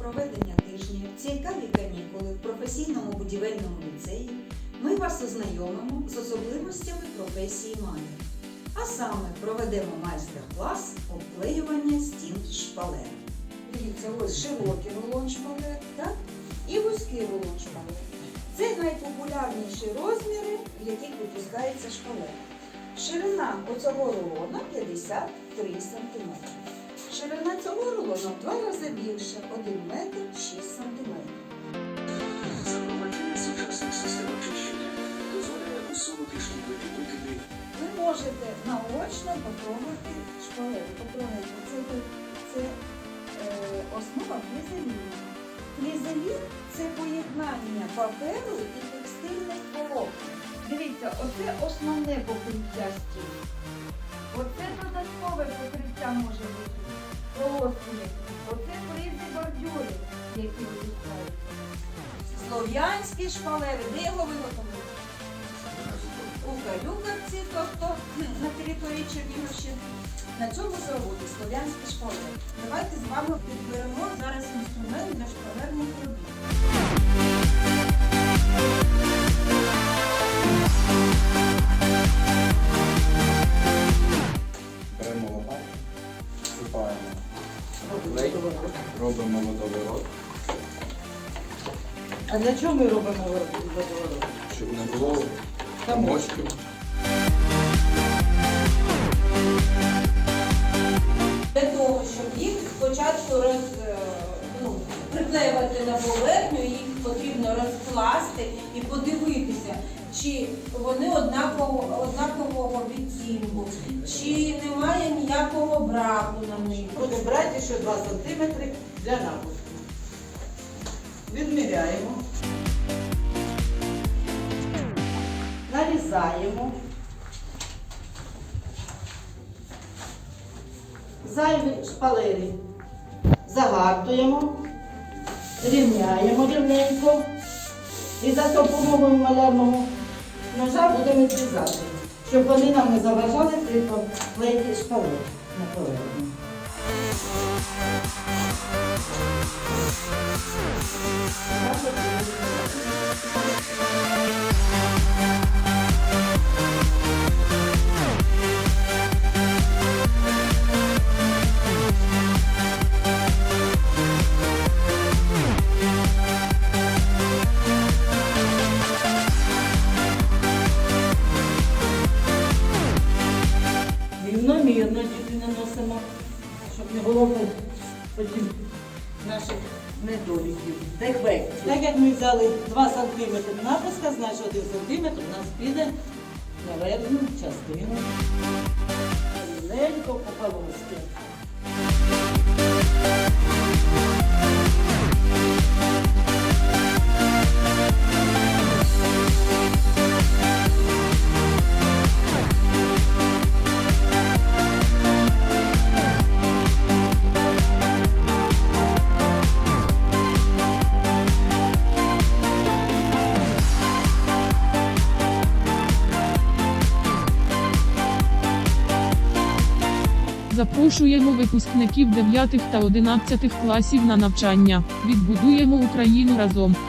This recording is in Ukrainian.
проведення тижня цікаві канікули в професійному будівельному ліцеї ми вас ознайомимо з особливостями професії маляр. А саме проведемо майстер-клас обклеювання стін шпалер. Дивіться, ось широкий рулон шпалер, так? І вузький рулон шпалер. Це найпопулярніші розміри, в яких випускається шпалер. Ширина оцього рулона 53 см. Ширина цього рулона в два рази більше 1 метр 6 см. Запровадження Ви можете наочно потрогати шпалери. Потрогайте. Це, це е, основа флізеліну. Флізелін – це поєднання паперу і текстильних волокон. Дивіться, оце основне покриття стін. Оце додаткове покриття може бути. Полоски. Оце фризи бордюри, які випускаються. Слов'янські шпалери. Де його виготовили? у Калюківці, тобто на території Чернігівщини. На цьому заводі Слов'янські шпалери. Давайте з вами підберемо робимо водоворот, А для чого ми робимо водоворот? щоб не було комочків. Для того, щоб їх спочатку роз, е, ну, приклеювати на поверхню, їх потрібно розкласти і подивитися, чи вони однаково, однакового відцінку, чи немає ніякого браку на них. Буде брати ще 2 см для напуску. Відміряємо. Нарізаємо. Зайві шпалери загартуємо, рівняємо рівненько і за допомогою малярного ножа будемо відрізати, щоб вони нам не заважали при клейки шпалер на поверхню. Рівномірно тільки наносимо, щоб не було потім наших недоліків. Дефектів. Так як ми взяли 2 см натиска, значить 1 см у нас піде на верхню частину. Легко по полоски. Запрошуємо випускників 9 та 11 класів на навчання. Відбудуємо Україну разом.